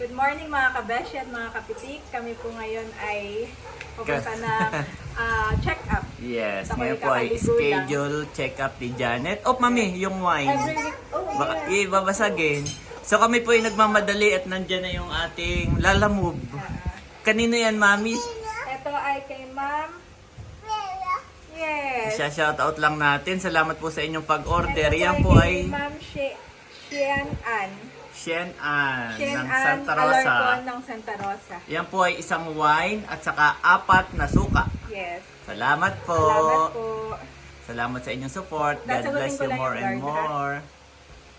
Good morning mga kabeshi at mga kapitik. Kami po ngayon ay pupunta na ah, check-up. Yes, Ako ngayon ay po ay schedule check-up ni Janet. Oh, mami, yung wine. Every week. Oh, Baka yeah. ibabasagin. So kami po ay nagmamadali at nandyan na yung ating lalamove. Kanino yan, mami? Ito ay kay ma'am. Yes. Siya shoutout lang natin. Salamat po sa inyong pag-order. Yan po ay Ma'am Xie- Xian An. Shen An ng An Santa Alarcon Rosa. ng Santa Rosa. Yan po ay isang wine at saka apat na suka. Yes. Salamat po. Salamat po. Salamat sa inyong support. God Sasagutin bless ko you lang more yung and guard, ha? more.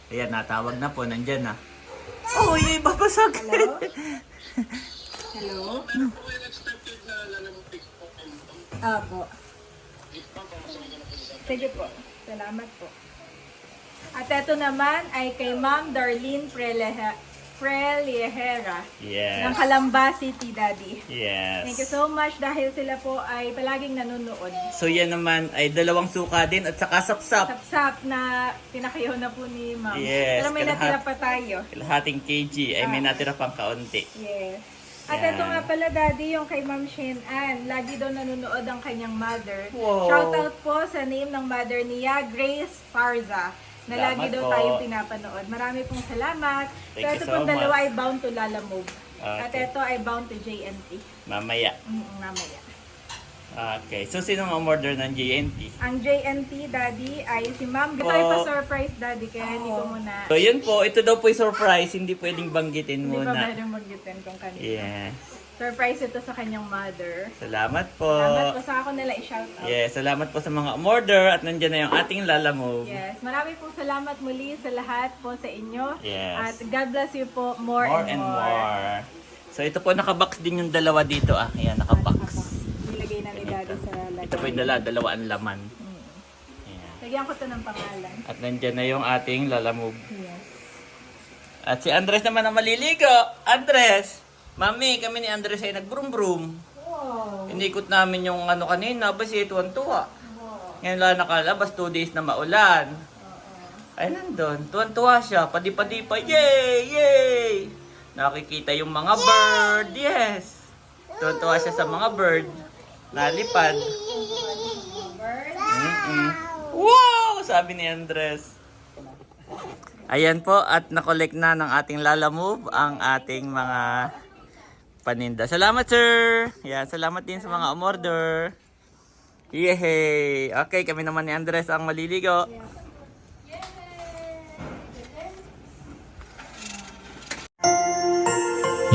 Ayan, natawag na po. Nandyan na. Oh, yay, babasag. Hello? Hello? Apo. Sige po. Salamat po. At ito naman ay kay Ma'am Darlene Preleha, Prelihera ng yes. Calamba City, Daddy. Yes. Thank you so much dahil sila po ay palaging nanonood. So yan naman ay dalawang suka din at saka sapsap. Sapsap na pinakayaw na po ni Ma'am. Yes, Pero may kalahat- natira pa tayo. Kalahating kg ay may natira pang kaunti. Yes. At Yan. ito nga pala, Daddy, yung kay Ma'am Shin Ann. Lagi daw nanonood ang kanyang mother. Wow. Shoutout po sa name ng mother niya, Grace Farza. Na Salamat lagi daw po. tayong pinapanood. Marami pong salamat. Thank so, you ito so pong much. dalawa ay bound to Lalamove. At Okay. ito ay bound to JNT. Mamaya. Mm, mamaya. Okay. So sino ang order ng JNT? Ang JNT, Daddy, ay si Ma'am. Ito Po. ay pa-surprise, Daddy, kaya hindi ko muna, So yun po, ito daw po yung surprise. Hindi pwedeng banggitin hindi pa muna. pwedeng mag-gitin kung kanino. Yes. Surprise ito sa kanyang mother. Salamat po. Salamat po sa ako nila i-shoutout. Yes, salamat po sa mga umorder at nandiyan na yung ating lalamove. Yes, marami pong salamat muli sa lahat po sa inyo. Yes. At God bless you po more, More and, and more. more. So ito po nakabox din yung dalawa dito ah. Ayan, nakabox. Nilagay na ni Daddy sa lagay. Ito po yung dala, dalawa ang laman. Mm. Ayan. Lagyan ko to ng pangalan. At nandiyan na yung ating lalamove. Yes. At si Andres naman ang maliligo. Andres! Mami, kami ni Andres ay nagbrum-brum. Wow. Inikot namin yung ano kanina, ba si tuwan-tuwa. Ngayon lang nakalabas, 2 days na maulan. Ay, nandun. Tuwan-tuwa siya. Padi-padi pa. Yay! Yay! Nakikita yung mga bird. Yes! Tuwan-tuwa siya sa mga bird. Nalipad. Mm-mm. Wow! Sabi ni Andres. Ayan po, at nakolek na ng ating lalamove ang ating mga paninda. Salamat, sir! Yan, salamat din sa mga umorder. Yay! Okay, kami naman ni Andres ang maliligo.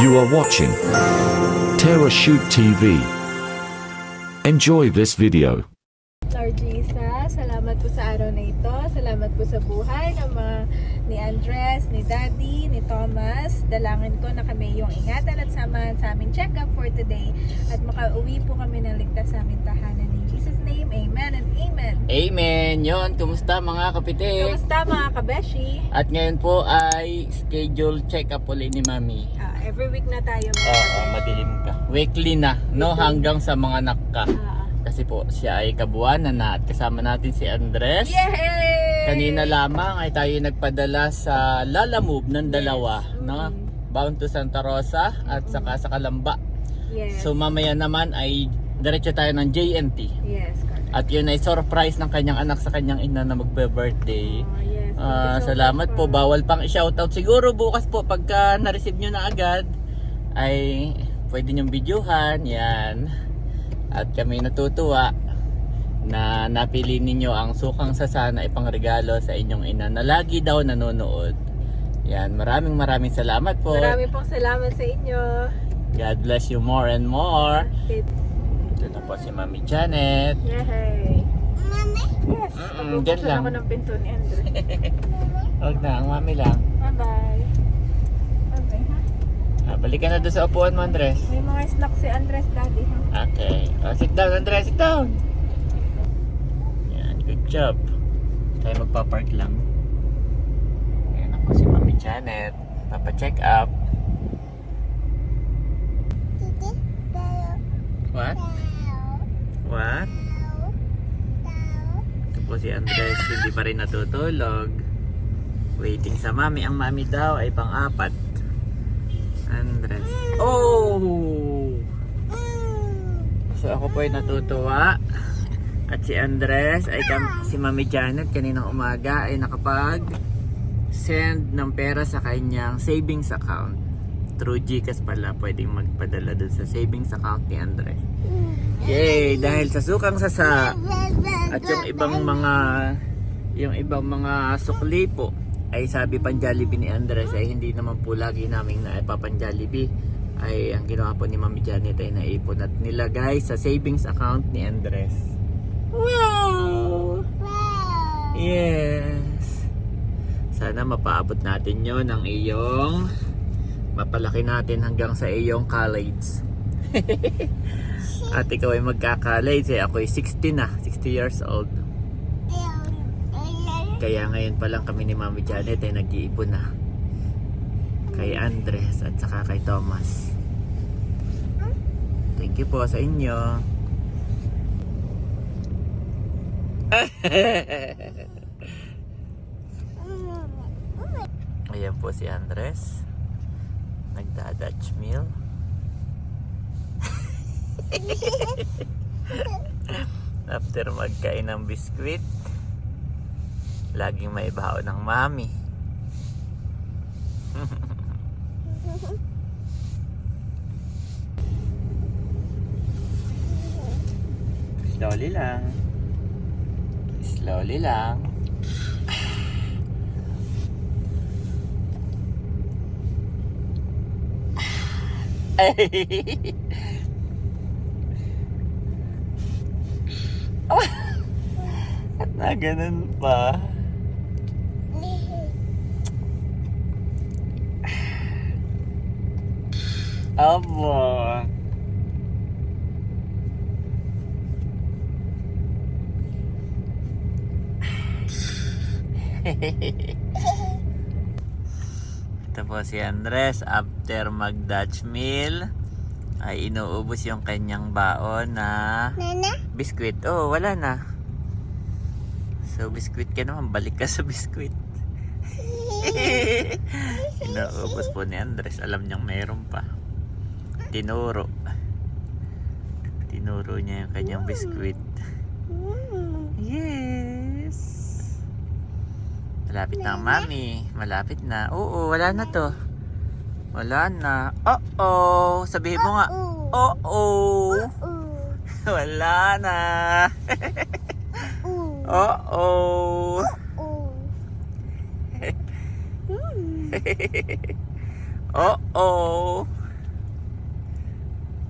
You are watching Terra Shoot TV. Enjoy this video. Lord Jesus, salamat po sa araw na ito. Salamat po sa buhay ng mga ni Andres, ni Daddy, ni Thomas. Dalangin ko na kami yung ingatan at samahan sa aming check-up for today. At makauwi po kami ng ligtas sa aming tahanan. In Jesus' name, Amen and Amen. Amen! Yon, kumusta mga kapitik? Kamusta mga kabeshi? At ngayon po ay schedule check-up ulit ni Mami. Ah, every week na tayo mga Oo, kabeshi. madilim ka. Weekly na, no? Hanggang sa mga nakka. Ah, Kasi po, siya ay kabuwanan na at kasama natin si Andres. Yay! Kanina lamang ay tayo nagpadala sa Lalamove ng dalawa, Yes. no? Mm. Bound to Santa Rosa at saka sa Kalamba. Yes. So mamaya naman ay diretso tayo ng JNT. yes, correct. At yun ay surprise ng kanyang anak sa kanyang ina na magbe-birthday. Oh, yes. Ah, so salamat po. Bawal pang i-shoutout. Siguro bukas po pagka na-receive nyo na agad ay pwede nyong videohan. Yan. At kami natutuwa na napili ninyo ang sukang sasana ipang regalo sa inyong ina na lagi daw nanonood. Yan. Maraming maraming salamat po. Marami pong salamat sa inyo. God bless you more and more. Ito na po si Mami Janet. Yay! Yes! Mm-mm, Pagbubukas dyan lang. ako ng pinto ni Andre. Huwag na, ang mami lang. Bye-bye. Bye-bye, ha? Ah, balik ka na doon sa upuan mo, Andres. May mga snack si Andres daddy, ha? Okay. Oh, sit down, Andres. Sit down. Job. Tayo magpa-park lang. Ayan ako si Mami Janet. Papa-check up. What? What? Ito po si Andres. Hindi pa rin natutulog. Waiting sa mami. Ang mami daw ay pang-apat. Andres. Oh! So ako po ay natutuwa. At si Andres ay kam- si Mami Janet kaninang umaga ay nakapag send ng pera sa kanyang savings account. Through GCash pala pwedeng magpadala dun sa savings account ni Andres. Yay! Dahil sa sukang sasa at yung ibang mga yung ibang mga sukli po ay sabi pang Jollibee ni Andres ay hindi naman po lagi namin na ipapan Jollibee ay ang ginawa po ni Mami Janet ay naipon at nilagay sa savings account ni Andres. Wow! Yes! Sana mapaabot natin yon ang iyong mapalaki natin hanggang sa iyong college. At ikaw ay magka-college eh. Ako ay 60 na. 60 years old. Kaya ngayon pa lang kami ni Mami Janet ay nag-iipon na. Kay Andres at saka kay Thomas. Thank you po sa inyo. Ayan po si Andres. Nagda-Dutch meal. After magkain ng biskwit, laging may baho ng mami. Slowly lang. Slowly lang. Ay. At na ganun pa. Abo. Ito po si Andres after mag Dutch meal ay inuubos yung kanyang baon na biskwit. Oh, wala na. So, biskwit ka naman. Balik ka sa biskwit. Inuubos po ni Andres. Alam niyang mayroon pa. Tinuro. Tinuro niya yung kanyang biskwit. Yes! Malapit na ang mami. Malapit na. Oo, wala na to. Wala na. Uh-oh! Sabihin mo nga. Oo! Wala na. Oo! Oo!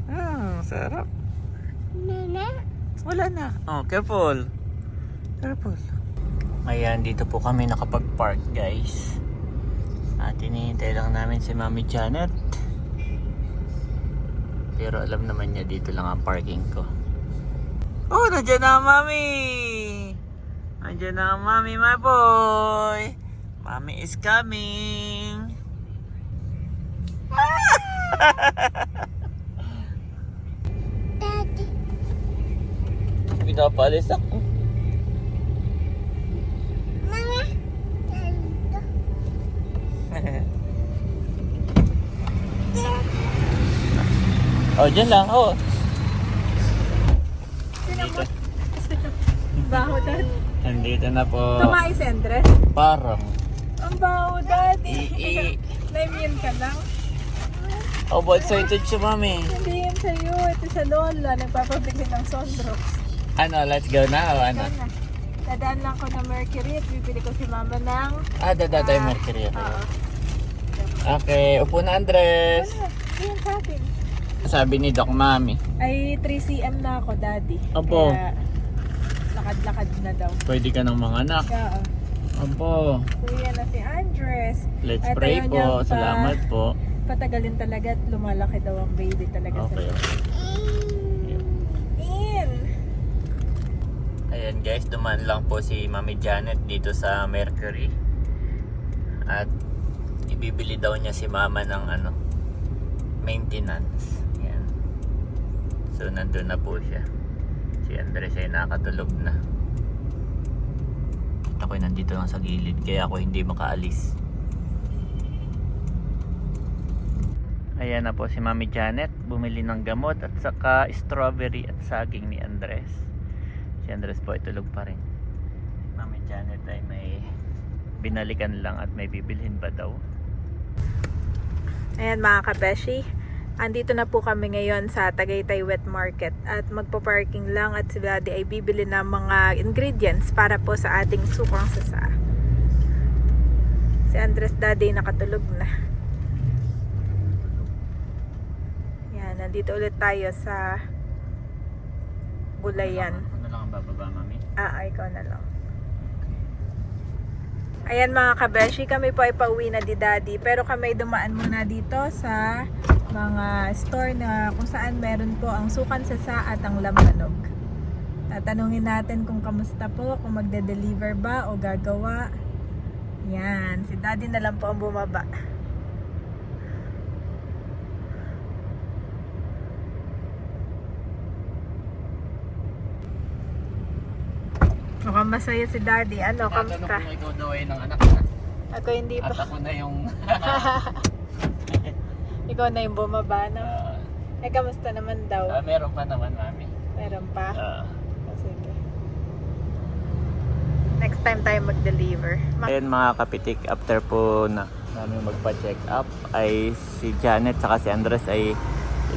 Ah, sarap. Wala na. Oh, careful. Careful. Ayan, dito po kami nakapag-park, guys. At hinihintay lang namin si Mami Janet. Pero alam naman niya dito lang ang parking ko. Oh, nandiyan na Mami! Nandiyan na Mami, my boy! Mami is coming! Pinapalis ako. Oh, dyan lang. Oh. Dito. Baho, dad. Nandito na po. Tumae si. Parang. Ang baho, i- Na-immune ka lang. Oh, but excited siya, mami. Hindi yan sa'yo. Ito sa lola. Nagpapabigay ng Sondrox. Ano, let's go na o ano? Dadaan lang ko ng Mercury at bibili ko si mama ng... Ah, dada tayo Mercury. Okay. Oo. okay, upo na Andres. Wala. Yan sa atin. Sabi ni Doc Mami. Ay, 3cm na ako, daddy. Apo. Kaya, lakad-lakad na daw. Pwede ka ng mga anak. Oo. Opo. Kuya na si Andres. Let's At pray po. pa- Salamat po. Patagalin talaga at lumalaki daw ang baby talaga Okay. sa In! Ayan guys, dumaan lang po si Mami Janet dito sa Mercury. At ibibili daw niya si Mama ng ano, maintenance. So nandun na po siya. Si Andres ay nakatulog na. At ako'y nandito lang sa gilid kaya ako hindi makaalis. Ayan na po si Mami Janet, bumili ng gamot at saka strawberry at saging ni Andres. Si Andres po ay tulog pa rin. Mami Janet ay may binalikan lang at may bibilhin pa daw. Ayan mga kabeshi, andito na po kami ngayon sa Tagaytay Wet Market at magpo-parking lang at si Daddy ay bibili ng mga ingredients para po sa ating sukang sasa. Si Andres Daddy nakatulog na. Yan, nandito ulit tayo sa Gulayan. Ano lang ang bababa, Mami? Ah, ikaw na lang. Ayan mga kabeshi, kami po ay pauwi na di daddy. Pero kami dumaan muna dito sa mga store na kung saan meron po ang sukan sasa at ang lambanog. Tatanungin natin kung kamusta po, kung magde-deliver ba o gagawa. Yan, si daddy na lang po ang bumaba. Masaya si daddy. Ano, Tatanong kamusta? kung ikaw daw ay ng anak na. Ako hindi At pa. ako na yung... Ikaw na yung bumaba, no? ah, Eh, kamusta naman daw? ah, meron pa naman, Mami. Meron pa? Sige. Next time tayo mag-deliver. Ma- Ayun mga kapitik, after po na namin magpa-check up ay si Janet saka si Andres ay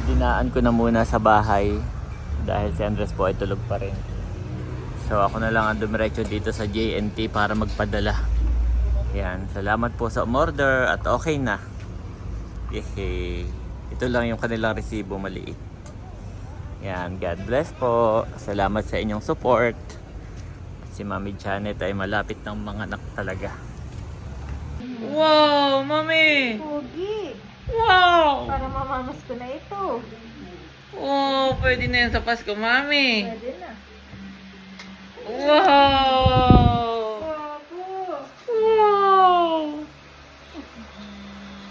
dinaan ko na muna sa bahay dahil si Andres po ay tulog pa rin. So ako na lang ang dumiretso dito sa JNT para magpadala. Yan, salamat po sa umorder at okay na. Yehey. Ito lang yung kanilang resibo maliit. Yan, God bless po. Salamat sa inyong support. Si Mami Janet ay malapit ng mga anak talaga. Wow, Mami! Pogi! Wow! Para mamamas ko na ito. Oh, pwede na yan sa Pasko, Mami. Pwede na. Wow! Pogo! Wow!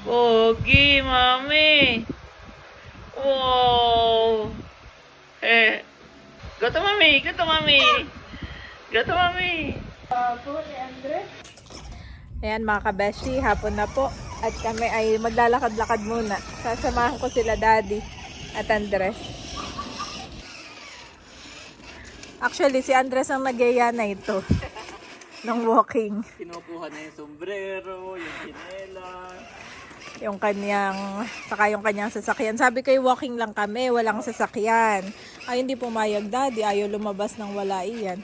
Pogi, Mami! Wow! Eh, gato, Mami! Gato, Mami! Gato, Mami! Ni Andres. Ayan mga kabeshi, hapon na po. At kami ay maglalakad-lakad muna. Sasamahan ko sila daddy at Andres. Actually, si Andres ang nagyaya na ito. ng walking. Kinukuha na yung sombrero, yung kinela. yung kanyang, saka yung kanyang sasakyan. Sabi ko, walking lang kami, walang sasakyan. Ay, hindi pumayag daddy, ayaw lumabas ng wala iyan.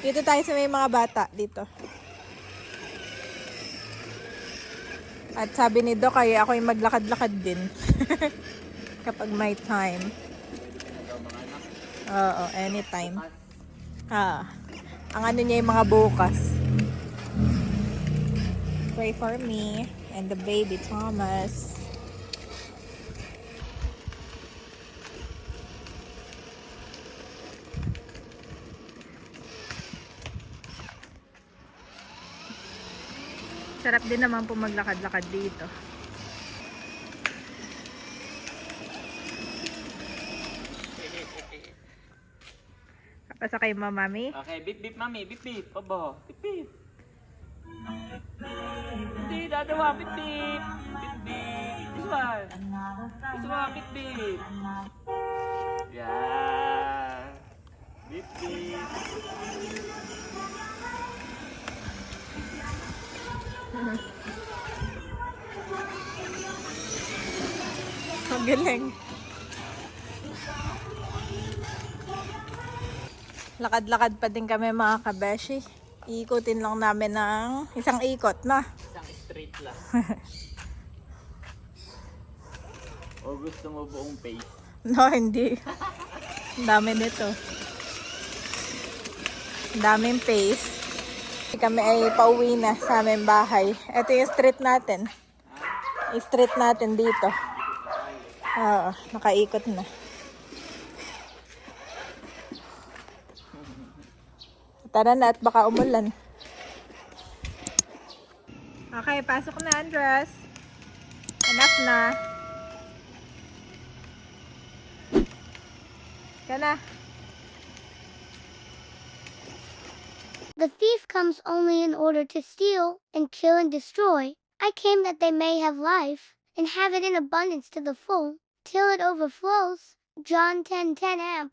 Dito tayo sa may mga bata, dito. At sabi ni Doc, ay ako yung maglakad-lakad din. Kapag may time. Oo, anytime. Ah, ang ano niya yung mga bukas. Pray for me and the baby Thomas. Sarap din naman po maglakad-lakad dito. Kapasa kay mamami. Okay, bip bip mami, bip bip. Abo, bip bip. Hindi, dadawa, bip bip. Bip bip. This one. This one, bip bip. Yeah. Bip bip. Ang galing. Lakad-lakad pa din kami mga kabeshi. Iikutin lang namin ng isang ikot na. Isang straight lang. o gusto mo buong face? No, hindi. Dami nito. Daming pace. Kami ay pauwi na sa aming bahay. Ito yung street natin. Yung street natin dito. Oo, nakaikot na. Tara na at baka umulan. Okay, pasok na Andres. Enough na. Ka na. The thief comes only in order to steal and kill and destroy. I came that they may have life, and have it in abundance to the full, till it overflows. John 10:10 amp.